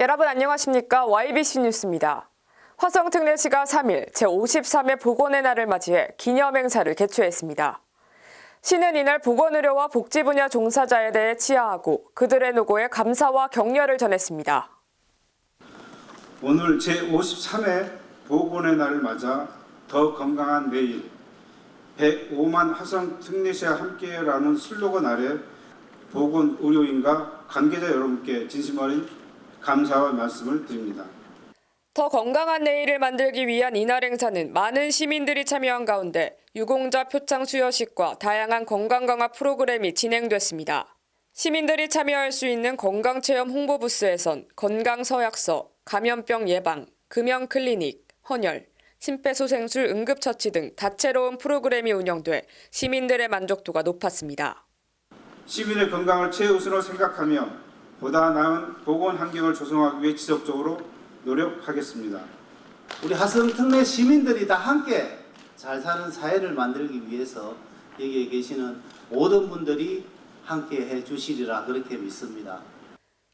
여러분 안녕하십니까? YBC 뉴스입니다. 화성특례시가 3일 제53회 보건의 날을 맞이해 기념행사를 개최했습니다. 시는 이날 보건의료와 복지 분야 종사자에 대해 치하하고 그들의 노고에 감사와 격려를 전했습니다. 오늘 제53회 보건의 날을 맞아 더 건강한 내일 105만 화성 특례시와 함께라는 슬로건 아래 보건 의료인과 관계자 여러분께 진심 어린 감사와 말씀을 드립니다. 더 건강한 내일을 만들기 위한 이날 행사는 많은 시민들이 참여한 가운데 유공자 표창 수여식과 다양한 건강 강화 프로그램이 진행됐습니다. 시민들이 참여할 수 있는 건강체험 홍보 부스에선 건강서약서, 감염병 예방, 금연 클리닉, 헌혈, 심폐소생술 응급처치 등 다채로운 프로그램이 운영돼 시민들의 만족도가 높았습니다. 시민의 건강을 최우선으로 생각하며 보다 나은 보건 환경을 조성하기 위해 지속적으로 노력하겠습니다. 우리 화성 특례 시민들이 다 함께 잘 사는 사회를 만들기 위해서 여기에 계시는 모든 분들이 함께 해 주시리라 그렇게 믿습니다.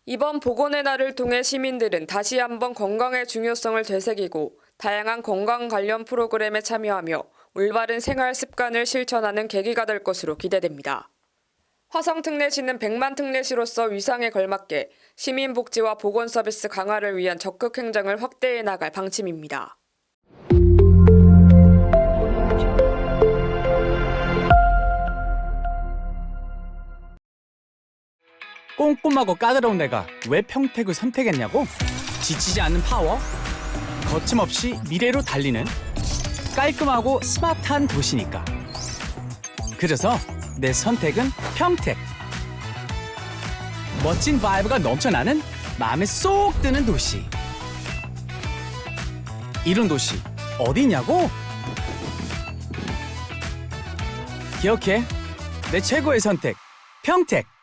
이번 보건의 날을 통해 시민들은 다시 한번 건강의 중요성을 되새기고 다양한 건강 관련 프로그램에 참여하며 올바른 생활 습관을 실천하는 계기가 될 것으로 기대됩니다. 화성 특례시는 100만 특례시로서 위상에 걸맞게 시민 복지와 보건 서비스 강화를 위한 적극 행정을 확대해 나갈 방침입니다. 꼼꼼하고 까다로운 내가 왜 평택을 선택했냐고? 지치지 않는 파워? 거침없이 미래로 달리는 깔끔하고 스마트한 도시니까. 그래서 내 선택은 평택. 멋진 바이브가 넘쳐나는 마음에 쏙 드는 도시. 이런 도시 어디냐고? 기억해. 내 최고의 선택. 평택.